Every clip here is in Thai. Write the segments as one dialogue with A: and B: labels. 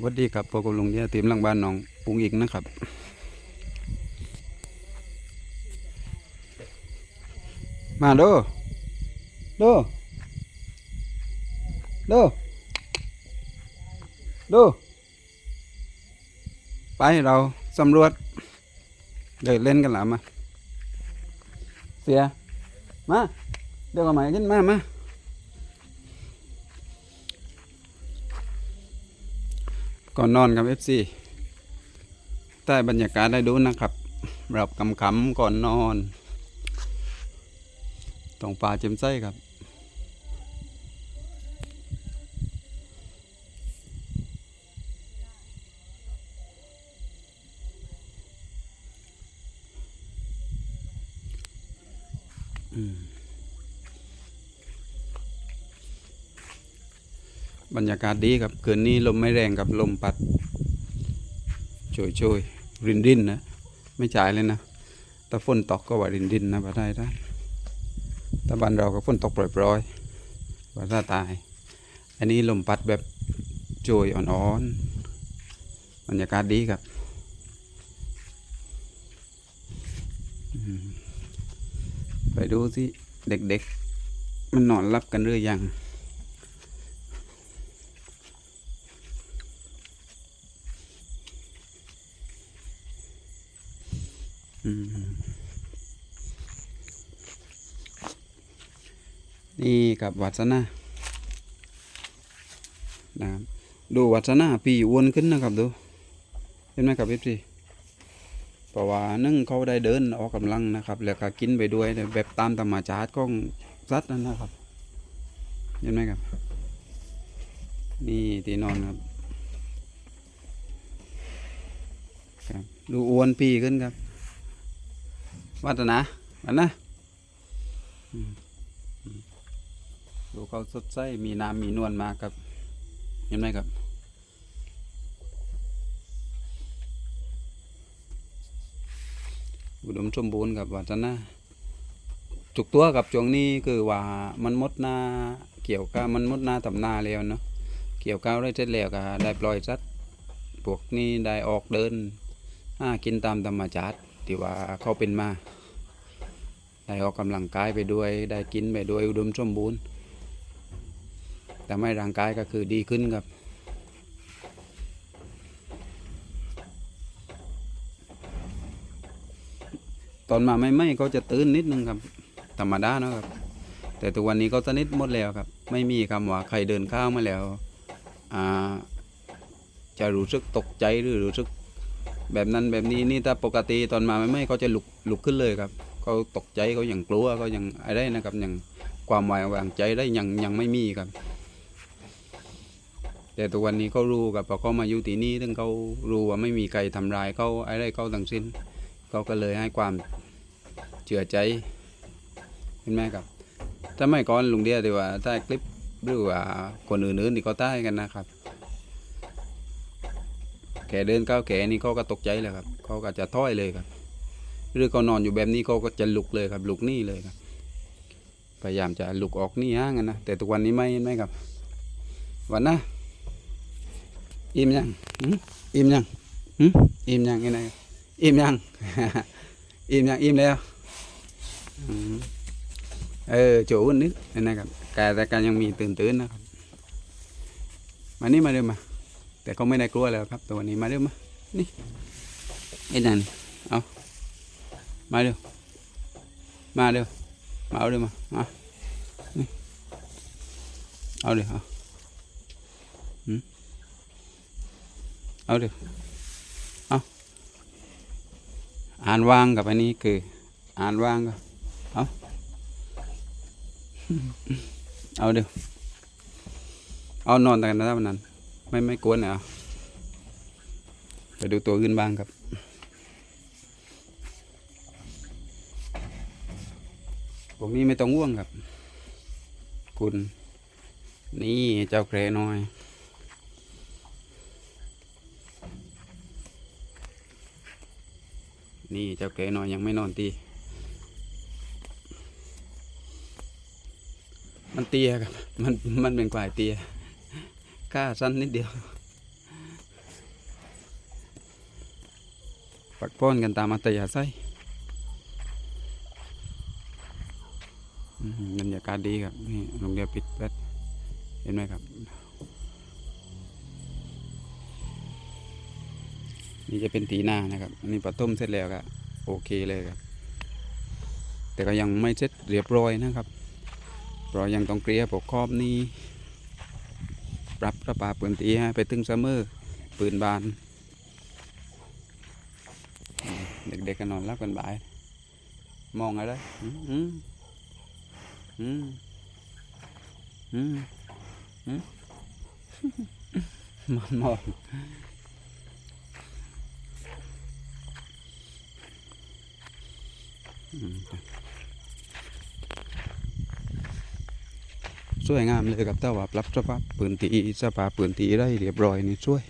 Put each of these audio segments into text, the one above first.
A: วัสดีครับพวกบลุงเดียทียมลังบ้านน้องปุงอีกนะครับ มาด้อเด้อเด้อเด้อไปเราสำรวจเดินเล่นกันหละมา เสีย มา เดี๋ยวกันใหม่ขึ้นมามา ก่อนนอนครับ FC ใต้บรรยากาศได้ดูนะครับรับคำคำก่อนนอนตรงป่าเจมไส้ครับ รยากาศดีครับคืนนี้ลมไม่แรงกับลมปัดช่วยช่วยรินรินนะ ไม่จ่ายเลยนะถ้าฝนตกก็ว่ารินรินนะว่าได้ได้ถ้าบ้านเราก็ฝนตกปล่อยๆว่าถ้าตาย อันนี้ลมปัดแบบโจยอ่อนๆบรรยากาศดีครับไปดูสิเด็กๆ มันนอนรับกันหรือยัง นี่กับวัฒนานะครับดูวัฒนาปีอ้วนขึ้นนะครับดูเห็นไหมครับพี่พี่เพราะว่านึ่งเขาได้เดินออกกำลังนะครับ แล้วก็กินไปด้วยแบบตามธรรมชาติของสัตว์นั่นนะครับ เห็นไหมครับ นี่ที่นอนครับครับดูอ้วนปีขึ้นครับวัฒนาวันนะ ดูเขาสดใสมีน้ำมีนวลมากครับเห็นไหมครับอุดมสมบูรณ์กับวัฒนาจุกตัวกับช่วงนี้คือว่ามันมดนาเกี่ยวกับมันมดนาทำนาแล้วเนาะเกี่ยวกับได้เสร็จแล้วก็ได้ปล่อยสัตว์พวกนี้ได้ออกเดินหากินตามธรรมชาติที่ว่าเขาเป็นมา ได้ออกกำลังกายไปด้วย ได้กินไปด้วยอุดมสมบูรณ์ แต่ไม่ร่างกายก็คือดีขึ้นครับ ตอนมาไม่ไม่เขาจะตื่นนิดนึงครับ ธรรมดาเนอะครับ แต่ทุกวันนี้เขาสนิทหมดแล้วครับ ไม่มีคำว่าใครเดินข้ามมาแล้วอ่าจะรู้สึกตกใจหรือรู้สึกแบบนั้นแบบนี้นี่ถ้าปกติตอนมาไม่ไม่เขาจะลุกลุกขึ้นเลยครับเขาตกใจเขาอย่างกลัวเขาอย่างอะไรนะครับอย่างความไว้วางใจได้ยังยังไม่มีครับ แต่ตัววันนี้เขารู้กับพอเขามาอยู่ที่นี่ถึงเขารู้ว่าไม่มีใครทำร้ายเขาอะไรเขาทั้งสิ้นเขาก็เลยให้ความเชื่อใจเห็นไหมครับถ้าไม่ก่อนลุงเดียที่ว่าถ้าคลิปหรือว่าคนอื่นๆที่เขาใต้กันนะครับแขเดินก้าวแขนี่เขาก็ตกใจเลยครับเขาก็จะท้อยเลยครับหรือเขานอนอยู่แบบนี้เขาก็จะลุกเลยครับลุกนี่เลยครับ พยายามจะลุกออกนี่ห้างกันนะแต่ทุกวันนี้ไม่ไหมครับ วันนะ อิ่มยังอิ่มยังอิ่มยังไงนะอิ่มยังอิ่มยังอิ่มแล้วเออโจอุ่นนิดนี่นะครับแต่แต่การยังมีตื่นตื่นนะครับมานี่มาเร็วมา แต่เขาไม่ได้กลัวแล้วครับ ตัวนี้มาเร็วมานี่ไอ้นั่นเอามาเร็วมาเร็วมาเอาเร็วมามาเอาเร็วเอาหืม เอาเร็วเอาอ่านวางกับอันนี้คือ อ่านวางก็เอาเอาเร็วเอานอนแต่กันนะวันนั้น ไม่ไม่กวนเหรอไปดูตัวอื่นบ้างครับพวกนี้ไม่ต้องง่วงครับ คุณ นี่เจ้าแครน้อย นี่เจ้าแก่นอนยังไม่นอนตี มันเตี้ยครับ มันมันเป็นกวายเตี้ยข้าสั้นนิดเดียวปักป้นกันตามอัตยาไส้บรรยากาศดีครับ นี่โรงเรียนปิดแป๊ดเห็นไหมครับ นี่จะเป็นตีหน้านะครับอันนี้ปลาต้มเสร็จแล้วก็โอเคเลยครับ แต่ก็ยังไม่เสร็จเรียบร้อยนะครับเพราะยังต้องเกลี่ยปกครอบนี้ปรับระปาปืนตีให้ไปถึงเสมอปืนบาน เด็กๆก็นอนรับกันบ่าย มองอะไรอืมอืมอืมอืมอืมมันมองอืม สวยงามเลยครับแต่ว่าปรับสภาพปืนตีสภาพปืนตีได้เรียบร้อยนี่สวย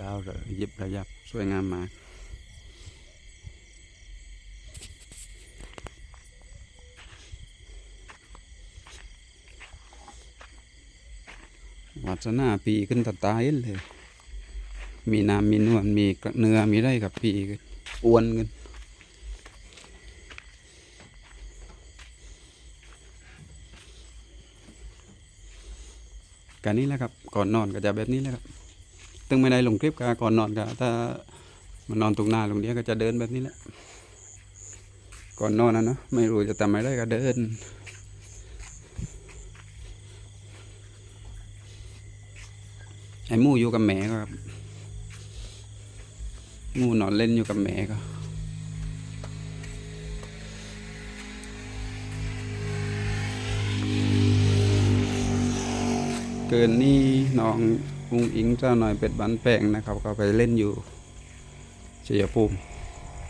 A: ดาวระยิบระยับสวยงามมาก วัฒนาปีขึ้นตาตายเลย มีน้ำมีนวลมีเนื้อมีได้กับปีขึ้นอ้วนขึ้นการนี้แหละครับ ก่อนนอนก็จะแบบนี้แหละครับตึงไม่ได้ลงคลิปก็ก่อนนอนก็ถ้ามันนอนตรงหน้าตรงนี้ก็จะเดินแบบนี้แหละก่อนนอนนะเนอะไม่รู้จะทำอะไรก็เดิน ไอ้มูอยู่กับแม่ก็ครับมูนอนเล่นอยู่กับแม่ก็เกินนี่น้องอุ้งอิงเจ้าหน่อยเป็ดบันแปลงนะครับ ก็ไปเล่นอยู่ชัยภูมิ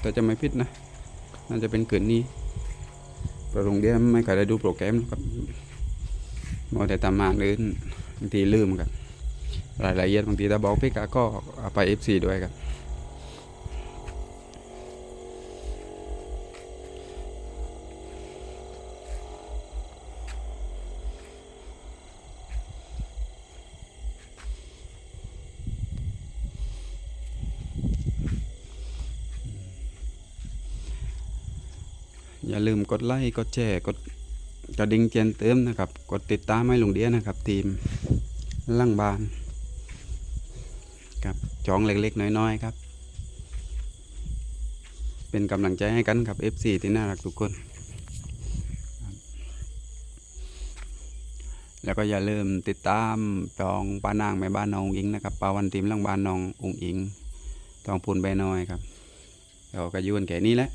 A: แต่จะไม่ผิดนะ น่าจะเป็นเกินนี้เพระโรงเรียไม่เคยได้ดูโปรแกรมครับมัวแต่ตามมาอื่นบางทีลืมกัน รายละเอียดบางทีถ้าบอกพี่กาก็ไปเอฟซีด้วยครับอย่าลืมกดไลค์กดแชร์กดกระดิ่งแจ้งเตือนะครับ กดติดตามให้ลุงเดียนะครับ ทีมล่างบาน จองเล็กๆ น้อยๆ ครับ เป็นกำลังใจให้กันครับ FC ที่น่ารักทุกคน แล้วก็อย่าลืมติดตามจองป้านางแม่บ้านน้องอิงนะครับปาวันทีมล่างบ้านน้องอุงอิงทองพูนใบน้อยครับเราก็ยุ่นแค่นี้แหละ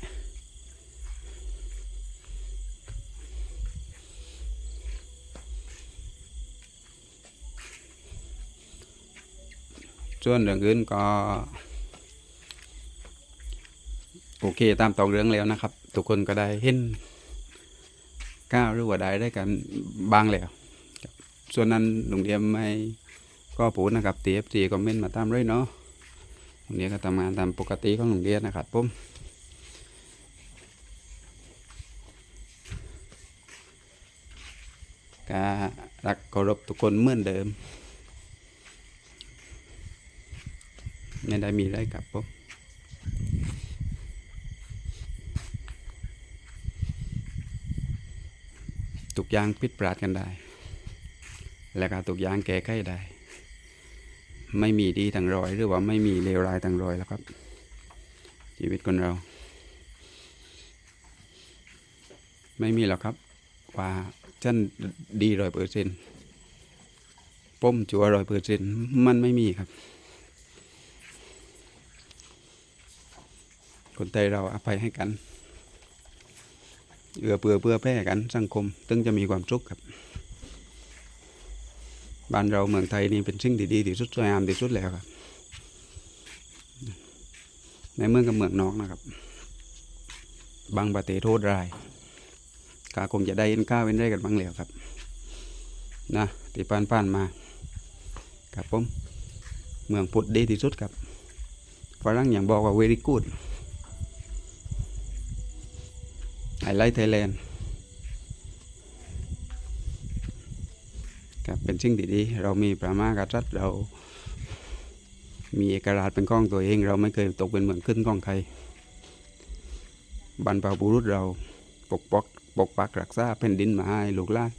A: ส่วนเรื่องอื่นก็ โอเคตามตองเรื่องแล้วนะครับ ทุกคนก็ได้เห็นก้าวหรือว่าได้ได้กันบางแล้วส่วนนั้นโรงเรียนไม่ก็พูนะครับตีเอฟซีคอมเมนต์มาตามเลยเนาะโรงเรียก็ทำงานตามปกติของโรงเรียนะครับผมก็รักเคารพทุกคนเหมือนเดิม ไม่ได้มีไรกับผมทุกยางผิดพลาดกันได้ และก็ทุกยางแก้ไขได้ ไม่มีดีทั้งร้อย หรือว่าไม่มีเลวร้ายทั้งร้อยแล้วครับ ชีวิตคนเรา ไม่มีหรอกครับว่าฉันดีร้อยเปอร์เซ็นต์ป้มจัวร้อยเปอร์เซ็นต์มันไม่มีครับ คนไทยเราอภัยให้กัน เอื้อเปือเพื่อแพร่กันสังคมตึงจะมีความสุขครับบ้านเราเมืองไทยนี่เป็นสิ่งที่ดีที่สุดสวยงามที่สุดแล้วครับ ในเมืองกับเมืองนอกนะครับ บางประเทศโทษรายกาคงจะได้เห็นก้าวเว้นได้กันบ้างแล้วครับ นะที่ผ่านผ่านมา ครับผม เมืองพุทธดีที่สุดครับฝรั่งอย่างบอกว่า very good ไฮไลท์ไทยแลนด์ครับเป็นสิ่งดีๆเรามีประมาการัฐเรา มีเอกราชเป็นกองตัวเอง เราไม่เคยตกเป็นเหมือนขึ้นกองใครบรรพบุรุษเราปกปกปกปักรักษาแผ่นดินมาให้ลูกหลาน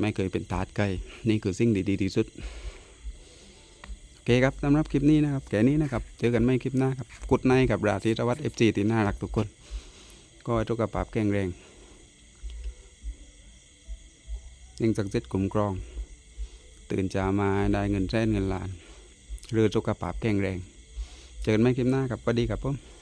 A: ไม่เคยเป็นทาสใครนี่คือสิ่งดีๆที่สุด เคครับสำหรับคลิปนี้นะครับแค่นี้นะครับเจอกันไม่คลิปหน้าครับกุดในกับราศีตวัตรเอฟซีตีน่ารักทุกคน ก็ให้ทุกกระปาบแข็งแรงยิ่งศักเซ็ตกลุ่มกรอง ตื่นจามาได้เงินแสนเงินล้านเรือสุขภาบแข็งแรง เจอกันไม่คลิปหน้าครับสวัสดีครับผม